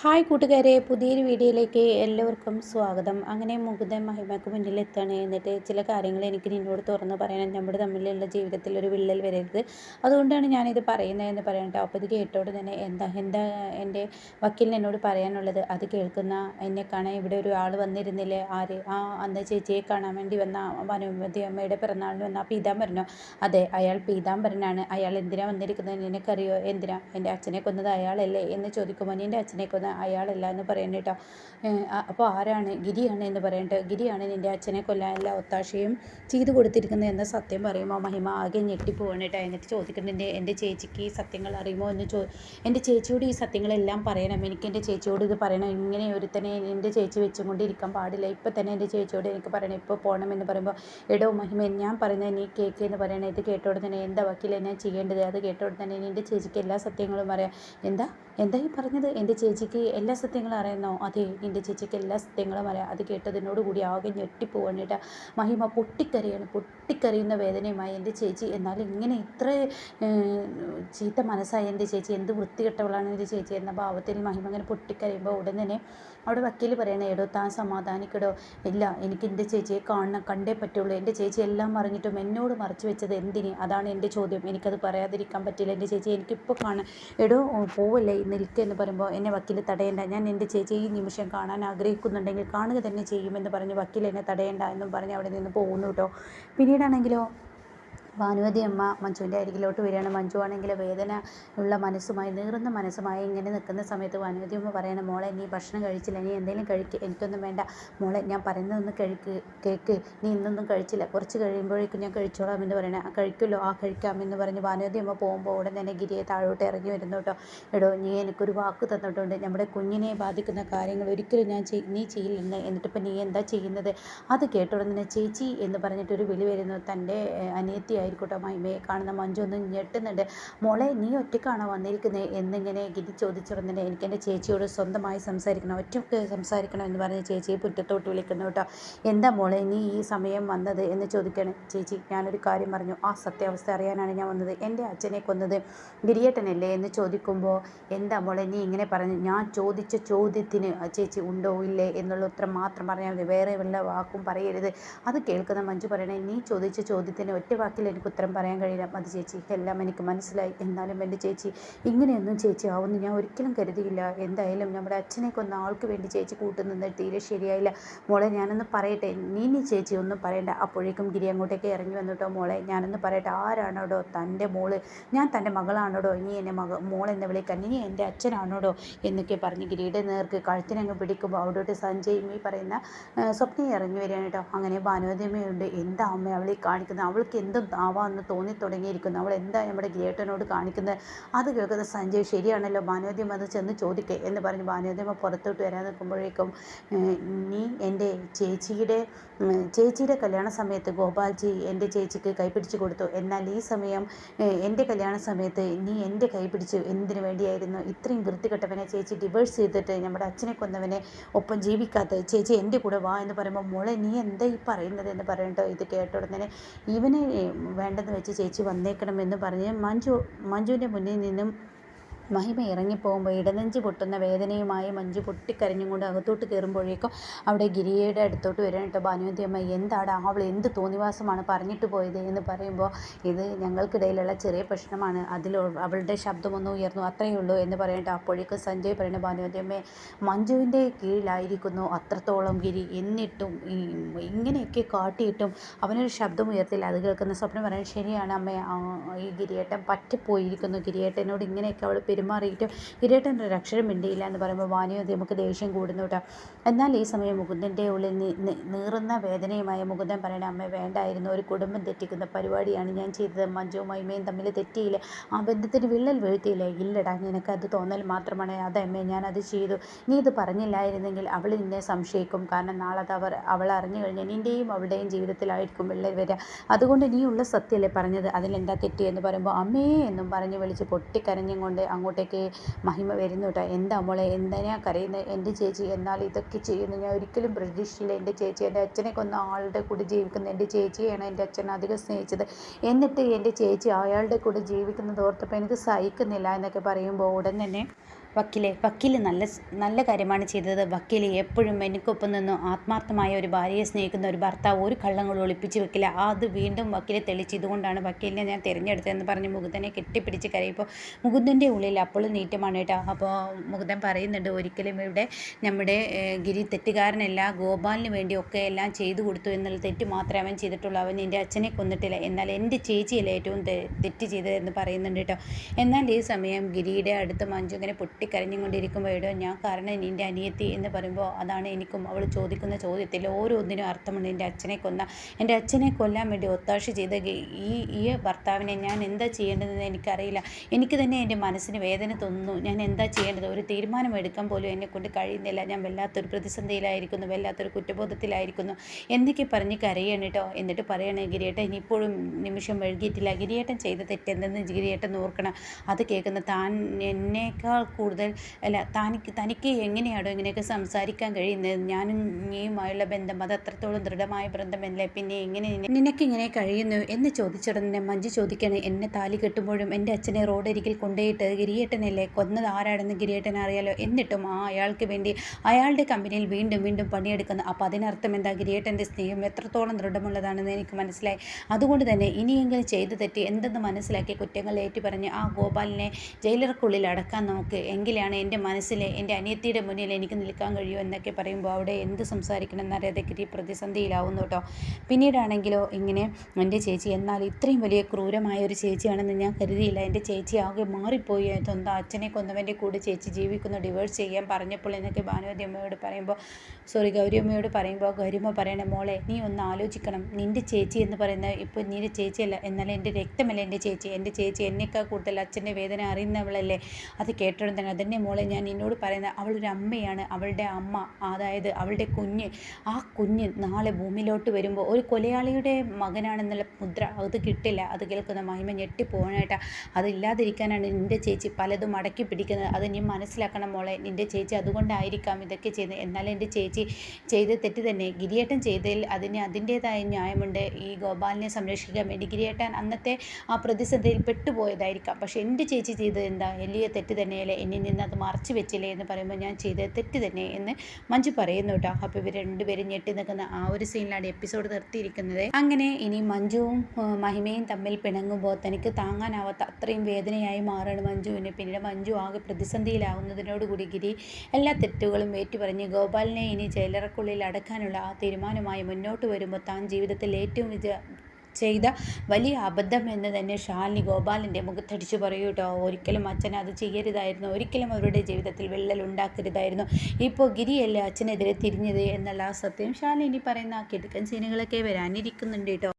Hi കൂട്ടുകാരെ പുതിയൊരു വീഡിയോയിലേക്ക് എല്ലാവർക്കും സ്വാഗതം. അങ്ങനെ മുകുന്ദൻ മഹിമയ്ക്ക് മുന്നിലെത്താണ് എന്നിട്ട് ചില കാര്യങ്ങൾ എനിക്ക് നിന്നോട് തുറന്ന് പറയണം നമ്മുടെ തമ്മിലുള്ള ജീവിതത്തിൽ ഒരു വിള്ളൽ വരരുത്. അതുകൊണ്ടാണ് ഞാനിത് പറയുന്നതെന്ന് പറയട്ടോ അപ്പോൾ ഇത് കേട്ടോട് തന്നെ എന്താ എന്താ എന്റെ വക്കീലിന് എന്നോട് പറയാനുള്ളത്? അത് കേൾക്കുന്ന എന്നെ കാണാൻ ഇവിടെ ഒരു ആൾ വന്നിരുന്നില്ലേ? ആര്? ആ അന്ന് ചേച്ചിയെ കാണാൻ വേണ്ടി വന്ന വനുമതി അമ്മയുടെ പിറന്നാളിന് വന്ന പീതാംബരനോ? അതെ അയാൾ പീതാംബരനാണ്. അയാൾ എന്തിനാണ് വന്നിരിക്കുന്നത്? നിനക്കറിയോ? എന്തിനാ? എന്റെ അച്ഛനെ കൊന്നത് അയാളല്ലേ? എന്ന് ചോദിക്കുമ്പോൾ എന്റെ അച്ഛനെ കൊന്ന അയാളല്ല എന്ന് പറയുന്നത് കേട്ടോ അപ്പോൾ ആരാണ്? ഗിരിയാണ് എന്ന് പറയട്ടെ ഗിരിയാണ് നിന്റെ അച്ഛനെ കൊല്ലാനുള്ള ഒത്താശയും ചെയ്തു കൊടുത്തിരിക്കുന്നത് എന്ന സത്യം പറയുമ്പോൾ മഹിമ ആകെ ഞെട്ടിപ്പോവാണ് കേട്ടോ എന്നിട്ട് ചോദിക്കുന്നുണ്ട് എന്റെ ചേച്ചിക്ക് ഈ സത്യങ്ങൾ അറിയുമോ? എന്ന് ചോ എന്റെ ചേച്ചിയോട് ഈ സത്യങ്ങളെല്ലാം പറയണം. എനിക്ക് എന്റെ ചേച്ചിയോട് ഇത് പറയണം. ഇങ്ങനെ ഒരുത്തനെ എന്റെ ചേച്ചി വെച്ചുകൊണ്ടിരിക്കാൻ പാടില്ല. ഇപ്പം തന്നെ എന്റെ ചേച്ചിയോട് എനിക്ക് പറയണം. ഇപ്പോൾ പോകണം എന്ന് പറയുമ്പോൾ എടോ മഹിമ ഞാൻ പറയുന്നത് നീ കേക്ക് എന്ന് പറയണത് ഇത് കേട്ടോടെ തന്നെ എന്താ വക്കീൽ ഞാൻ ചെയ്യേണ്ടത്? അത് കേട്ടോടെ തന്നെ എന്റെ ചേച്ചിക്ക് എല്ലാ സത്യങ്ങളും പറയാം. എന്താ? എന്താ ഈ പറഞ്ഞത്? എന്റെ ചേച്ചിക്ക് എല്ലാ സത്യങ്ങളും അറിയുന്നോ? അതെ എന്റെ ചേച്ചിക്ക് എല്ലാ സത്യങ്ങളും അറിയാം. അത് കേട്ടതിനോട് കൂടി ആകെ ഞെട്ടിപ്പോവാണ് കേട്ടോ. മഹിമ പൊട്ടിക്കരയാണ്. പൊട്ടിക്കരയുന്ന വേദനയുമായി എന്റെ ചേച്ചി. എന്നാൽ ഇങ്ങനെ ഇത്ര ചീത്ത മനസ്സായ എന്റെ ചേച്ചി എന്ത് വൃത്തികെട്ടവളാണ് എന്റെ ചേച്ചി എന്ന ഭാവത്തിൽ മഹിമ അങ്ങനെ പൊട്ടിക്കരയുമ്പോൾ ഉടൻ തന്നെ അവിടെ വക്കീൽ പറയണേ എടോ താൻ സമാധാനിക്കടോ. ഇല്ല എനിക്ക് എന്റെ ചേച്ചിയെ കാണണം കണ്ടേ പറ്റുള്ളൂ. എന്റെ ചേച്ചി എല്ലാം അറിഞ്ഞിട്ടും എന്നോട് മറച്ചു വെച്ചത് എന്തിന്? അതാണ് എന്റെ ചോദ്യം. എനിക്കത് പറയാതിരിക്കാൻ പറ്റില്ല. എന്റെ ചേച്ചി എനിക്കിപ്പോൾ കാണാൻ എടോ പോവല്ലേ നിൽക്കുക എന്ന് പറയുമ്പോൾ എന്നെ വക്കീൽ തടയേണ്ട. ഞാൻ എന്റെ ചേച്ചി ഈ നിമിഷം കാണാൻ ആഗ്രഹിക്കുന്നുണ്ടെങ്കിൽ കാണുക തന്നെ ചെയ്യുമെന്ന് പറഞ്ഞ് വക്കീൽ എന്നെ തടയേണ്ട എന്നും പറഞ്ഞ് അവിടെ നിന്ന് പോകുന്നു കേട്ടോ. പിന്നീടാണെങ്കിലോ ഭാനുവതി അമ്മ മഞ്ജുവിന്റെ അരികിലോട്ട് വരികയാണ്. മഞ്ജു ആണെങ്കിൽ വേദന ഉള്ള മനസ്സുമായി നീറുന്ന മനസ്സുമായി ഇങ്ങനെ നിൽക്കുന്ന സമയത്ത് ഭാനുവതി അമ്മ പറയണം മോളെ നീ ഭക്ഷണം കഴിച്ചില്ല. നീ എന്തെങ്കിലും കഴിക്ക്. എനിക്കൊന്നും വേണ്ട. മോളെ ഞാൻ പറയുന്നതൊന്ന് കഴിക്ക്. കേക്ക്. നീ ഇന്നൊന്നും കഴിച്ചില്ല. കുറച്ച് കഴിയുമ്പോഴേക്കും ഞാൻ കഴിച്ചോളാം എന്ന് പറയണേ. ആ കഴിക്കുമല്ലോ. ആ കഴിക്കാം എന്ന് പറഞ്ഞ് ഭാനുവതി അമ്മ പോകുമ്പോൾ ഉടൻ തന്നെ ഗിരിയെ താഴോട്ട് ഇറങ്ങി വരുന്നു കേട്ടോ. എടോ നീ എനിക്കൊരു വാക്ക് തന്നിട്ടുണ്ട്. നമ്മുടെ കുഞ്ഞിനെ ബാധിക്കുന്ന കാര്യങ്ങൾ ഒരിക്കലും ഞാൻ നീ ചെയ്യില്ലെന്ന്. എന്നിട്ടിപ്പോൾ നീ എന്താ ചെയ്യുന്നത്? അത് കേട്ടോടെ ചേച്ചി എന്ന് പറഞ്ഞിട്ടൊരു വിളി വരുന്നു. തന്റെ അനിയത്തിയായി ആയിരിക്കട്ടെ മഹിമയെ കാണുന്ന മഞ്ജു ഒന്ന് ഞെട്ടുന്നുണ്ട്. മോളെ നീ ഒറ്റക്കാണോ വന്നിരിക്കുന്നത് എന്നിങ്ങനെ ഗിരി ചോദിച്ചിരുന്നുണ്ട് എനിക്ക് എന്റെ ചേച്ചിയോട് സ്വന്തമായി സംസാരിക്കണം ഒറ്റയ്ക്ക് സംസാരിക്കണം എന്ന് പറഞ്ഞ് ചേച്ചിയെ പുറ്റത്തോട്ട് വിളിക്കുന്നു കേട്ടോ. എന്താ മോളെ നീ ഈ സമയം വന്നത്? എന്ന് ചോദിക്കണം ചേച്ചി ഞാനൊരു കാര്യം പറഞ്ഞു. ആ സത്യാവസ്ഥ അറിയാനാണ് ഞാൻ വന്നത്. എന്റെ അച്ഛനെ കൊന്നത് ഗിരിയേട്ടനല്ലേ എന്ന് ചോദിക്കുമ്പോൾ എന്താ മോളെ നീ ഇങ്ങനെ പറഞ്ഞു. ഞാൻ ചോദിച്ച ചോദ്യത്തിന് ചേച്ചി ഉണ്ടോ ഇല്ലേ എന്നുള്ള ഉത്തരം മാത്രം പറഞ്ഞാൽ മതി. വേറെ വല്ല വാക്കും പറയരുത്. അത് കേൾക്കുന്ന മഞ്ജു പറയണേ നീ ചോദിച്ച ചോദ്യത്തിന് ഒറ്റ വാക്കിൽ എനിക്ക് ഉത്തരം പറയാൻ കഴിയില്ല. അത് ചേച്ചി എല്ലാം എനിക്ക് മനസ്സിലായി. എന്നാലും എന്റെ ചേച്ചി ഇങ്ങനെയൊന്നും ചേച്ചി ആവുമെന്ന് ഞാൻ ഒരിക്കലും കരുതിയില്ല. എന്തായാലും നമ്മുടെ അച്ഛനെ കൊന്ന ആൾക്ക് വേണ്ടി ചേച്ചി കൂട്ടുനിന്ന് തീരെ ശരിയായില്ല. മോളെ ഞാനൊന്ന് പറയട്ടെ. നീ നീ ചേച്ചി ഒന്നും പറയണ്ട. അപ്പോഴേക്കും ഗിരി അങ്ങോട്ടേക്ക് ഇറങ്ങി വന്നിട്ടോ മോളെ? ഞാനൊന്ന് പറയട്ടെ. ആരാണോടോ? തന്റെ മോൾ. ഞാൻ തന്റെ മകളാണോടോ? നീ എന്നെ മക മോളെന്ന് വിളിക്കാൻ. ഇനി എന്റെ അച്ഛനാണോടോ? എന്നൊക്കെ പറഞ്ഞ് ഗിരിയുടെ നേർക്ക് കഴുത്തിനങ്ങ് പിടിക്കുമ്പോൾ അവിടോട്ട് സഞ്ജയ് ഈ പറയുന്ന സ്വപ്നം ഇറങ്ങി വരികയാണ് കേട്ടോ. അങ്ങനെ ഭാനുവതിയമ്മയുണ്ട്. എന്താ അമ്മ അവളെ കാണിക്കുന്നത്? അവൾക്ക് എന്തും ആവാമെന്ന് തോന്നി തുടങ്ങിയിരിക്കുന്നു അവൾ എന്താ നമ്മുടെ ഗ്രേട്ടനോട് കാണിക്കുന്നത് അത് കേൾക്കുന്ന സഞ്ജയ് ശരിയാണല്ലോ ഭാനുവദ്യം അത് ചെന്ന് ചോദിക്കേ എന്ന് പറഞ്ഞ് ഭാനുവദ്യമ്മ പുറത്തോട്ട് വരാൻ നിൽക്കുമ്പോഴേക്കും നീ എന്റെ ചേച്ചിയുടെ ചേച്ചിയുടെ കല്യാണ സമയത്ത് ഗോപാൽജി എന്റെ ചേച്ചിക്ക് കൈപ്പിടിച്ച് കൊടുത്തു. എന്നാൽ ഈ സമയം എന്റെ കല്യാണ സമയത്ത് നീ എന്റെ കൈ പിടിച്ച് എന്തിനു വേണ്ടിയായിരുന്നു ഇത്രയും വൃത്തികെട്ടവനെ ചേച്ചി ഡിവേഴ്സ് ചെയ്തിട്ട് നമ്മുടെ അച്ഛനെ കൊന്നവനെ ഒപ്പം ജീവിക്കാത്ത ചേച്ചി എന്റെ കൂടെ വാ എന്ന് പറയുമ്പോൾ മോളെ നീ എന്താ ഈ പറയുന്നത് എന്ന് പറയണ്ടോ ഇത് കേട്ട ഉടനെ ഇവനെ വേണ്ടെന്ന് വെച്ച് ചേച്ചി വന്നേക്കണമെന്ന് പറഞ്ഞ് മഞ്ജു മഞ്ജുവിന്റെ മുന്നിൽ നിന്നും മഹിമ ഇറങ്ങിപ്പോകുമ്പോൾ ഇടനെഞ്ച് പൊട്ടുന്ന വേദനയുമായി മഞ്ജു പൊട്ടിക്കരഞ്ഞും കൊണ്ട് അകത്തോട്ട് കയറുമ്പോഴേക്കും അവിടെ ഗിരിയുടെ അടുത്തോട്ട് വരാൻ കേട്ടോ. ഭാനുവതി അമ്മ എന്താണ്? അവൾ എന്ത് തോന്നിവാസമാണ് പറഞ്ഞിട്ട് പോയത്? എന്ന് പറയുമ്പോൾ ഇത് ഞങ്ങൾക്കിടയിലുള്ള ചെറിയ പ്രശ്നമാണ്. അതിൽ അവളുടെ ശബ്ദമൊന്നും ഉയർന്നു. അത്രയേ ഉള്ളൂ എന്ന് പറയട്ടെ അപ്പോഴേക്കും സഞ്ജയ് പറയുന്ന ഭാനുവതി അമ്മയെ മഞ്ജുവിന്റെ കീഴിലായിരിക്കുന്നു അത്രത്തോളം ഗിരി. എന്നിട്ടും ഇങ്ങനെയൊക്കെ കാട്ടിയിട്ടും അവനൊരു ശബ്ദം ഉയർത്തില്ല. അത് കേൾക്കുന്ന സ്വപ്നം പറയാൻ ശരിയാണ് അമ്മ ഈ ഗിരിയേട്ടൻ പറ്റിപ്പോയിരിക്കുന്നു. ഗിരിയേട്ടനോട് ഇങ്ങനെയൊക്കെ അവൾ പെരുമാറിയിട്ടും ഒരു അക്ഷരം മിണ്ടിയില്ല എന്ന് പറയുമ്പോൾ വാനിയോദി നമുക്ക് ദേഷ്യം കൂടുന്നു കേട്ടോ. എന്നാൽ ഈ സമയം മുകുന്ദന്റെ ഉള്ളിൽ നീറുന്ന വേദനയുമായ മുകുന്ദൻ പറയണ അമ്മ വേണ്ടായിരുന്നു ഒരു കുടുംബം തെറ്റിക്കുന്ന പരിപാടിയാണ് ഞാൻ ചെയ്തത്. മഞ്ജുവും മൈമയും തമ്മിൽ തെറ്റിയില്ല. ആ ബന്ധത്തിന് വിള്ളൽ വീഴ്ത്തിയില്ലേ. ഇല്ലടാ നിനക്ക് അത് തോന്നൽ മാത്രമാണ്. അതെ അമ്മേ ഞാനത് ചെയ്തു. നീ ഇത് പറഞ്ഞില്ലായിരുന്നെങ്കിൽ അവൾ നിന്നെ സംശയിക്കും. കാരണം നാളെ അത് അവർ അവൾ അറിഞ്ഞു കഴിഞ്ഞാൽ നിന്റെയും അവളുടെയും ജീവിതത്തിലായിരിക്കും വിള്ളൽ വരിക. അതുകൊണ്ട് നീ ഉള്ള സത്യമല്ലേ പറഞ്ഞത്? അതിലെന്താ തെറ്റി? എന്ന് പറയുമ്പോൾ അമ്മേ എന്നും പറഞ്ഞ് വിളിച്ച് പൊട്ടിക്കരഞ്ഞും കൊണ്ട് അങ്ങോട്ടേക്ക് മഹിമ വരുന്നു കേട്ടോ. എന്താ മോളെ എന്തിനാ കരയുന്നത് എന്റെ ചേച്ചി എന്നാൽ ഇതൊക്കെ ചെയ്യുന്നു. ഞാൻ ഒരിക്കലും പ്രതീക്ഷിച്ചില്ല. എന്റെ ചേച്ചി എന്റെ അച്ഛനെ കൊന്ന ആളുടെ കൂടെ ജീവിക്കുന്ന എന്റെ ചേച്ചിയാണ് എന്റെ അച്ഛൻ അധികം സ്നേഹിച്ചത്. എന്നിട്ട് എന്റെ ചേച്ചി അയാളുടെ കൂടെ ജീവിക്കുന്നത് ഓർത്തപ്പോൾ എനിക്ക് സഹിക്കുന്നില്ല എന്നൊക്കെ പറയുമ്പോൾ ഉടൻ തന്നെ വക്കീലെ വക്കീൽ നല്ല നല്ല കാര്യമാണ് ചെയ്തത്. വക്കീൽ എപ്പോഴും എനിക്കൊപ്പം നിന്നും. ആത്മാർത്ഥമായ ഒരു ഭാര്യയെ സ്നേഹിക്കുന്ന ഒരു ഭർത്താവ് ഒരു കള്ളങ്ങൾ ഒളിപ്പിച്ച് വെക്കില്ല. അത് വീണ്ടും വക്കീലെ തെളിച്ച് ഇതുകൊണ്ടാണ് വക്കീലിനെ ഞാൻ തിരഞ്ഞെടുത്തതെന്ന് പറഞ്ഞ് മുകുന്ദനെ കെട്ടിപ്പിടിച്ച് കരയിപ്പോൾ മുകുന്ദന്റെ ഉള്ളിൽ അപ്പോഴും നീറ്റമാണ് കേട്ടോ. അപ്പോൾ മുകുന്ദൻ പറയുന്നുണ്ട് ഒരിക്കലും ഇവിടെ നമ്മുടെ ഗിരി തെറ്റുകാരനല്ല. ഗോപാലിന് വേണ്ടിയൊക്കെ എല്ലാം ചെയ്തു കൊടുത്തു എന്നുള്ള തെറ്റ് മാത്രമേ അവൻ ചെയ്തിട്ടുള്ളൂ. അവൻ എന്റെ അച്ഛനെ കൊന്നിട്ടില്ല. എന്നാൽ എന്റെ ചേച്ചിയല്ല ഏറ്റവും തെറ്റ് ചെയ്തതെന്ന് പറയുന്നുണ്ട് കേട്ടോ. എന്നാൽ ഈ സമയം ഗിരിയുടെ അടുത്ത് മഞ്ജു ഇങ്ങനെ പൊട്ടിക്കരഞ്ഞുകൊണ്ടിരിക്കുമ്പോൾ എടോ ഞാൻ കാരണം നിന്റെ അനിയത്തി എന്ന് പറയുമ്പോൾ അതാണ് എനിക്കും അവൾ ചോദിക്കുന്ന ചോദ്യത്തിൽ ഓരോന്നിനും അർത്ഥമുണ്ട്. എന്റെ അച്ഛനെ കൊന്ന എന്റെ അച്ഛനെ കൊല്ലാൻ വേണ്ടി ഒത്താശ ചെയ്ത ഈ ഈ ഭർത്താവിനെ ഞാൻ എന്താ ചെയ്യേണ്ടതെന്ന് എനിക്കറിയില്ല. എനിക്ക് തന്നെ എന്റെ മനസ്സിന് വേദന തോന്നുന്നു. ഞാൻ എന്താ ചെയ്യേണ്ടത്? ഒരു തീരുമാനം എടുക്കാൻ പോലും എന്നെ കൊണ്ട് കഴിയുന്നില്ല. ഞാൻ വല്ലാത്തൊരു പ്രതിസന്ധിയിലായിരിക്കുന്നു വല്ലാത്തൊരു കുറ്റബോധത്തിലായിരിക്കുന്നു. എന്നൊക്കെ പറഞ്ഞ് കരയാണ് കേട്ടോ എന്നിട്ട് പറയണേ ഗിരിയേട്ടൻ ഇനിയിപ്പോഴും നിമിഷം വൈകിയിട്ടില്ല ഗിരിയേട്ടൻ ചെയ്ത തെറ്റെന്തെന്ന് ഗിരിയേട്ടൻ ഓർക്കണം. അത് കേൾക്കുന്ന താൻ എന്നേക്കാൾ കൂടുതൽ അല്ല തനിക്ക് തനിക്ക് എങ്ങനെയാണോ ഇങ്ങനെയൊക്കെ സംസാരിക്കാൻ കഴിയുന്നത്. ഞാനും നീയുമായുള്ള ബന്ധം അത് അത്രത്തോളം ദൃഢമായ ബന്ധമല്ലേ. പിന്നെ എങ്ങനെ നിനക്ക് നിനക്കിങ്ങനെ കഴിയുന്നു എന്ന് ചോദിച്ചുടനെ മഞ്ജു ചോദിക്കണേ. എന്നെ താലി കെട്ടുമ്പോഴും എന്റെ അച്ഛനെ റോഡരികിൽ കൊണ്ടുപോയിട്ട് ഗിരിയേട്ടനല്ലേ? കൊന്നത് ആരാണെന്ന് ഗിരിയേട്ടൻ അറിയാലോ? എന്നിട്ടും ആ അയാൾക്ക് വേണ്ടി അയാളുടെ കമ്പനിയിൽ വീണ്ടും വീണ്ടും പണിയെടുക്കുന്നു. അപ്പോൾ അതിനർത്ഥം എന്താ? ഗിരിയേട്ടന്റെ സ്നേഹം എത്രത്തോളം ദൃഢമുള്ളതാണെന്ന് എനിക്ക് മനസ്സിലായി. അതുകൊണ്ട് തന്നെ ഇനിയെങ്കിലും ചെയ്തു തെറ്റി എന്തെന്ന് മനസ്സിലാക്കി കുറ്റങ്ങൾ ഏറ്റുപറഞ്ഞ് ആ ഗോപാലിനെ ജയിലർക്കുള്ളിൽ അടക്കാൻ നോക്ക്. എങ്കിലാണ് എന്റെ മനസ്സിൽ എന്റെ അനിയത്തിയുടെ മുന്നിൽ എനിക്ക് നിൽക്കാൻ കഴിയൂ എന്നൊക്കെ പറയുമ്പോൾ അവിടെ എന്ത് സംസാരിക്കണം എന്നറിയാതെ ഗിരി പ്രതിസന്ധിയിലാവുന്നു കേട്ടോ. പിന്നീടാണെങ്കിലോ ഇങ്ങനെ എന്റെ ചേച്ചി എന്നാൽ ഇത്രയും വലിയ ക്രൂരമായ ഒരു ചേച്ചിയാണെന്ന് ഞാൻ കരുതിയില്ല. എന്റെ ചേച്ചി ആകെ മാറിപ്പോയി. സ്വന്തം അച്ഛനെ കൊന്നവന്റെ കൂടെ ചേച്ചി ജീവിക്കുന്നു. ഡിവോഴ്സ് ചെയ്യാൻ പറഞ്ഞപ്പോൾ എന്നൊക്കെ ഭാനുവതി അമ്മയോട് പറയുമ്പോൾ സോറി ഗൗരി അമ്മയോട് പറയുമ്പോൾ ഗൗരിയമ്മ പറയണേ മോളെ നീ ഒന്ന് ആലോചിക്കണം. നിന്റെ ചേച്ചി എന്ന് പറയുന്നത് ഇപ്പോൾ നിന്റെ ചേച്ചിയല്ല. എന്നാൽ എന്റെ രക്തമല്ല എന്റെ ചേച്ചി? എന്റെ ചേച്ചി എന്നേക്കാൾ കൂടുതൽ അച്ഛന്റെ വേദന അറിയുന്നവളല്ലേ? അത് കേട്ടോളം തന്നെ അതന്നെ മോളെ ഞാൻ നിന്നോട് പറയുന്നത് അവളൊരു അമ്മയാണ് അവളുടെ അമ്മ അതായത് അവളുടെ കുഞ്ഞ്. ആ കുഞ്ഞ് നാളെ ഭൂമിയിലോട്ട് വരുമ്പോൾ ഒരു കൊലയാളിയുടെ മകനാണെന്നുള്ള മുദ്ര അത് കിട്ടില്ല. അത് കേൾക്കുന്ന മഹിമ ഞെട്ടിപ്പോകാനായിട്ട് അതില്ലാതിരിക്കാനാണ് നിന്റെ ചേച്ചി പലതും അടക്കി പിടിക്കുന്നത്. അത് നീ മനസ്സിലാക്കണം മോളെ നിന്റെ ചേച്ചി അതുകൊണ്ടായിരിക്കാം ഇതൊക്കെ ചെയ്യുന്നത്. എന്നാൽ എന്റെ ചേച്ചി ചെയ്ത തെറ്റ് തന്നെ. ഗിരിയേട്ടൻ ചെയ്തതിൽ അതിന് അതിന്റേതായ ന്യായമുണ്ട്. ഈ ഗോപാലിനെ സംരക്ഷിക്കാൻ വേണ്ടി ഗിരിയേട്ടൻ അന്നത്തെ ആ പ്രതിസന്ധിയിൽ പെട്ടുപോയതായിരിക്കാം. പക്ഷേ എന്റെ ചേച്ചി ചെയ്തത് എന്താ? വലിയ തെറ്റ് തന്നെയല്ലേ? എന്നിൽ നിന്ന് അത് മറച്ചു വെച്ചില്ലേ എന്ന് പറയുമ്പോൾ ഞാൻ ചെയ്തത് തെറ്റ് തന്നെ എന്ന് മഞ്ജു പറയുന്നു കേട്ടോ. അപ്പോൾ ഇവർ രണ്ടുപേരും ഞെട്ടി നിൽക്കുന്ന ആ ഒരു സീനിലാണ് എപ്പിസോഡ് നിർത്തിയിരിക്കുന്നത്. അങ്ങനെ ഇനി മഞ്ജുവും മഹിമയും തമ്മിൽ പിണങ്ങുമ്പോൾ തനിക്ക് താങ്ങാനാവാത്ത അത്രയും വേദനയായി മാറുകയാണ് മഞ്ജുവിന് പിന്നീട് മഞ്ജു ആകെ പ്രതിസന്ധിയിലാവുന്നതിനോടുകൂടി ഗിരി എല്ലാ തെറ്റുകളും ഏറ്റുപറഞ്ഞ് ഗോപാലിനെ ഇനി ജയിലറക്കുള്ളിൽ അടക്കാനുള്ള ആ തീരുമാനമായി മുന്നോട്ട് വരുമ്പോൾ താൻ ജീവിതത്തിൽ ഏറ്റവും വിജ ചെയ്ത വലിയ അബദ്ധം എന്ന് തന്നെ ഷാലിനി ഗോപാലിന്റെ മുഖത്തടിച്ച് പറയൂ കേട്ടോ. ഒരിക്കലും അച്ഛൻ അത് ചെയ്യരുതായിരുന്നു. ഒരിക്കലും അവരുടെ ജീവിതത്തിൽ വിള്ളൽ ഉണ്ടാക്കരുതായിരുന്നു. ഇപ്പോൾ ഗിരിയല്ലേ അച്ഛനെതിരെ തിരിഞ്ഞത് എന്നുള്ള ആ സത്യം ഷാലിനി പറയുന്ന ആ കിടുക്കൻ സീനുകളൊക്കെ വരാനിരിക്കുന്നുണ്ട് കേട്ടോ.